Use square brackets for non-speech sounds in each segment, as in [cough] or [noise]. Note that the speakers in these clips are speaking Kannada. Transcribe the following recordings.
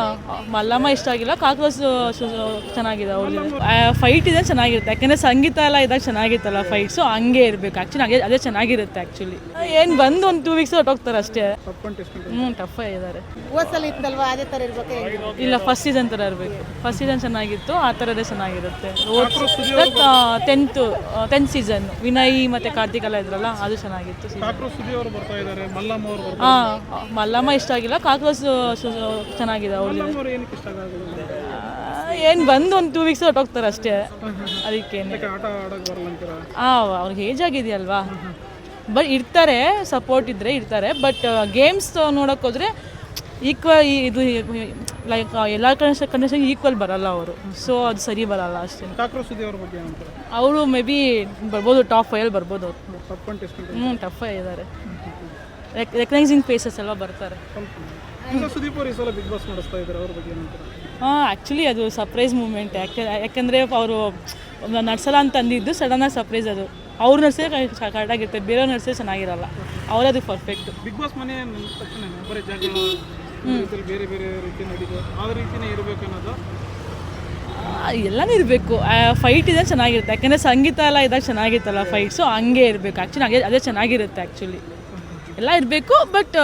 Oh, ಮಲ್ಲಮ್ಮ ಇಷ್ಟ ಆಗಿಲ್ಲ. ಕಾಕ್ರೋಚ್ ಚೆನ್ನಾಗಿದೆ ಅವ್ರದ್ದು ಫೈಟ್ ಇದೆ ಚೆನ್ನಾಗಿರುತ್ತೆ. ಯಾಕಂದ್ರೆ ಸಂಗೀತ ಎಲ್ಲ ಇದಾಗ ಚೆನ್ನಾಗಿತ್ತಲ್ಲ ಫೈಟ್ಸು ಹಂಗೆ ಇರಬೇಕು. ಆ್ಯಕ್ಚುಲಿ ಅದೇ ಅದೇ ಚೆನ್ನಾಗಿರುತ್ತೆ ಆ್ಯಕ್ಚುಲಿ ಏನು ಬಂದು ಒಂದು ಟೂ ವೀಕ್ಸ್ ಹೊಟ್ಟೋಗ್ತಾರೆ ಅಷ್ಟೇ. ಹ್ಞೂ ಟಫ್ ಇದ್ದಾರೆ ಹೋದ್ಸಲ ಇತ್ತಲ್ವಾ? ಅದೇ ಥರ ಇರ್ಬೇಕು ಇಲ್ಲ ಫಸ್ಟ್ ಸೀಸನ್ ಥರ ಇರಬೇಕು. ಫಸ್ಟ್ ಸೀಸನ್ ಚೆನ್ನಾಗಿತ್ತು ಆ ಥರದೇ ಚೆನ್ನಾಗಿರುತ್ತೆ. ಟೆಂತ್ ಟೆಂತ್ ಸೀಸನ್ ವಿನಯ್ ಮತ್ತು ಕಾರ್ತಿಕ್ ಎಲ್ಲ ಇದ್ರಲ್ಲ ಅದು ಚೆನ್ನಾಗಿತ್ತು ಹಾಂ ಕಾಕ್ರೋಚ್ ಬರ್ತಾ ಇದ್ದಾರೆ ಮಲ್ಲಮ್ಮ ಅವರು ಹಾ ಮಲ್ಲಮ್ಮ ಇಷ್ಟ ಆಗಿಲ್ಲ. ಕಾಕ್ರೋಚ್ ಚೆನ್ನಾಗಿದೆ ಅವ್ರದ್ದು ಏನು ಬಂದು ಒಂದು ಟೂ ವೀಕ್ಸ್ ಹೊಟ್ಟೋಗ್ತಾರೆ ಅಷ್ಟೇ. ಅದಕ್ಕೆ ಅವ್ರಿಗೆ ಏಜ್ ಆಗಿದೆಯಲ್ವಾ? ಬಟ್ ಇರ್ತಾರೆ ಸಪೋರ್ಟ್ ಇದ್ದರೆ ಇರ್ತಾರೆ ಬಟ್ ಗೇಮ್ಸ್ ನೋಡೋಕೆ ಹೋದರೆ ಈಕ್ವಲ್ ಇದು ಲೈಕ್ ಎಲ್ಲ ಕಂಡೀಷನ್ ಕಂಡೀಷನ್ ಈಕ್ವಲ್ ಬರಲ್ಲ ಅವರು. ಸೊ ಅದು ಸರಿ ಬರಲ್ಲ ಅಷ್ಟೇ. ಅವರು ಮೇ ಬಿ ಬರ್ಬೋದು ಟಾಪ್ ಫೈವಲ್ಲಿ ಬರ್ಬೋದು. ಅವರು ಹ್ಞೂ ಟಫ್ ಇದ್ದಾರೆ ರೆಕಗ್ನೈಸಿಂಗ್ ಫೇಸಸ್ ಎಲ್ಲ ಬರ್ತಾರೆ. ಸುದೀಪ್ ಅವರು ಈ ಸಲ ಬಿಗ್ ಬಾಸ್ ನಡೆಸ್ತಾ ಇದ್ದಾರೆ ಅವ್ರ ಬಗ್ಗೆ ಹಾಂ ಆ್ಯಕ್ಚುಲಿ ಅದು ಸರ್ಪ್ರೈಸ್ ಮೂಮೆಂಟ್ ಯಾಕೆ ಯಾಕೆಂದರೆ ಅವರು ನಡ್ಸಲ್ಲ ಅಂತ ಅಂದಿದ್ದು ಸಡನ್ನಾಗಿ ಸರ್ಪ್ರೈಸ್ ಅದು. ಅವ್ರು ನಡ್ಸೇ ಆಗಿರ್ತದೆ ಬೇರೆ ನಡ್ಸೇ ಚೆನ್ನಾಗಿರಲ್ಲ. ಅವರದು ಅದು ಪರ್ಫೆಕ್ಟ್ ಬಿಗ್ ಬಾಸ್ ಮನೆ ಬರೀ ಜಗಳ ಬೇರೆ ಬೇರೆ ರೀತಿ ಆ ರೀತಿನೇ ಇರಬೇಕು ಅನ್ನೋದು? ಎಲ್ಲನೂ ಇರಬೇಕು. ಫೈಟ್ ಇದೆ ಚೆನ್ನಾಗಿರುತ್ತೆ. ಯಾಕೆಂದರೆ ಸಂಗೀತ ಎಲ್ಲ ಇದಾಗ ಚೆನ್ನಾಗಿತ್ತಲ್ಲ ಫೈಟ್ಸು ಹಂಗೆ ಇರಬೇಕು. ಆ್ಯಕ್ಚುಲಿ ಅದೇ ಅದೇ ಚೆನ್ನಾಗಿರುತ್ತೆ ಆ್ಯಕ್ಚುಲಿ ಎಲ್ಲ ಇರಬೇಕು ಬಟ್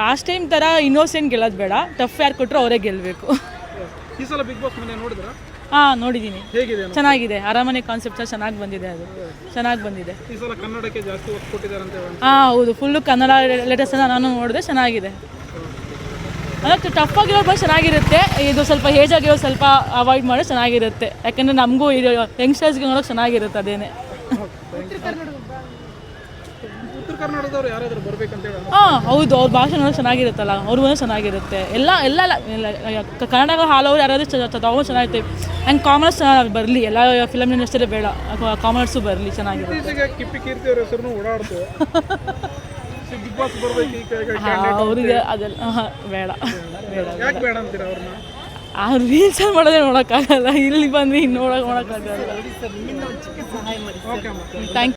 ಲಾಸ್ಟ್ ಟೈಮ್ ಥರ ಇನ್ನೋಸೆಂಟ್ ಗೆಲ್ಲೋದು ಬೇಡ. ಟಫ್ ಯಾರು ಕೊಟ್ಟರು ಅವರೇ ಗೆಲ್ಲಬೇಕು ಈ ಸಲ ಬಿಗ್ ಬಾಸ್ ಮನೆ ನೋಡಿದ್ರ? ಹಾಂ ನೋಡಿದ್ದೀನಿ ಹೇಗಿದೆ? ಚೆನ್ನಾಗಿದೆ. ಅರಮನೆ ಕಾನ್ಸೆಪ್ಟ್ ಚೆನ್ನಾಗಿ ಬಂದಿದೆ ಅದು. ಚೆನ್ನಾಗಿ ಬಂದಿದೆ. ಈ ಸಲ ಕನ್ನಡಕ್ಕೆ ಜಾಸ್ತಿ ಒತ್ತು ಕೊಟ್ಟಿದ್ದಾರೆ ಅಂತ ಹೇಳಿ ಹಾಂ ಹೌದು. ಫುಲ್ಲು ಕನ್ನಡ ಲೇಟೆಸ್ಟ್ ನಾನು ನೋಡಿದೆ ಚೆನ್ನಾಗಿದೆ. ಅದಕ್ಕೆ ಟಫ್ ಆಗಿರೋ ಬಸ್ ಚೆನ್ನಾಗಿರುತ್ತೆ. ಇದು ಸ್ವಲ್ಪ ಏಜ್ ಆಗಿರೋ ಸ್ವಲ್ಪ ಅವಾಯ್ಡ್ ಮಾಡೋ ಚೆನ್ನಾಗಿರುತ್ತೆ. ಯಾಕಂದರೆ ನಮಗೂ ಇದು ಯಂಗ್ಸ್ಟರ್ಸ್ಗೆ ನೋಡೋಕೆ ಚೆನ್ನಾಗಿರುತ್ತೆ ಅದೇನೆ. ಉತ್ತರ ಕರ್ನಾಟಕದವ್ರು ಯಾರಾದರೂ ಬರ್ಬೇಕಂತ ಹೇಳಿ ಹಾಂ ಹೌದು ಅವ್ರ ಭಾಷೆ ಚೆನ್ನಾಗಿರುತ್ತಲ್ಲ ಅವ್ರಿಗೂ ಚೆನ್ನಾಗಿರುತ್ತೆ. ಎಲ್ಲ ಎಲ್ಲ ಎಲ್ಲ ಕನ್ನಡ ಹಾಲವ್ರು ಯಾರಾದರೂ ತಗೊಂಡು ಚೆನ್ನಾಗಿರ್ತೀವಿ ಆ್ಯಂಡ್ ಕಾಮರ್ಸ್ ಬರಲಿ ಎಲ್ಲ ಫಿಲಮ್ ಇಂಡಸ್ಟ್ರಿ ಬೇಡ ಕಾಮರ್ಸು ಬರಲಿ ಚೆನ್ನಾಗಿರುತ್ತೆ. ಅವರಿಗೆ ಕಿಪ್ಪಿ ಕೀರ್ತಿ ಅವ್ರ ಹೆಸರು ಓಡಾಡ್ತು. [laughs] ಬಿಗ್ ಬಾಸ್ ಈ ಕಡೆಗೆ ಅವ್ರಿಗೆ ಅದೆಲ್ಲ ಬೇಡ ಬೇಡ. ಯಾಕೆ ಬೇಡ ಅಂತೀರಾ ಅವ್ರನ್ನ? ಆ ರೀಲ್ಸ್ ಮಾಡೋದೇ ನೋಡೋಕ್ಕಾಗಲ್ಲ ಇಲ್ಲಿ ಬಂದು ಇನ್ನು ನೋಡೋಕೆ ನೋಡೋಕ್ಕಾಗಲ್ಲ. Okay you thank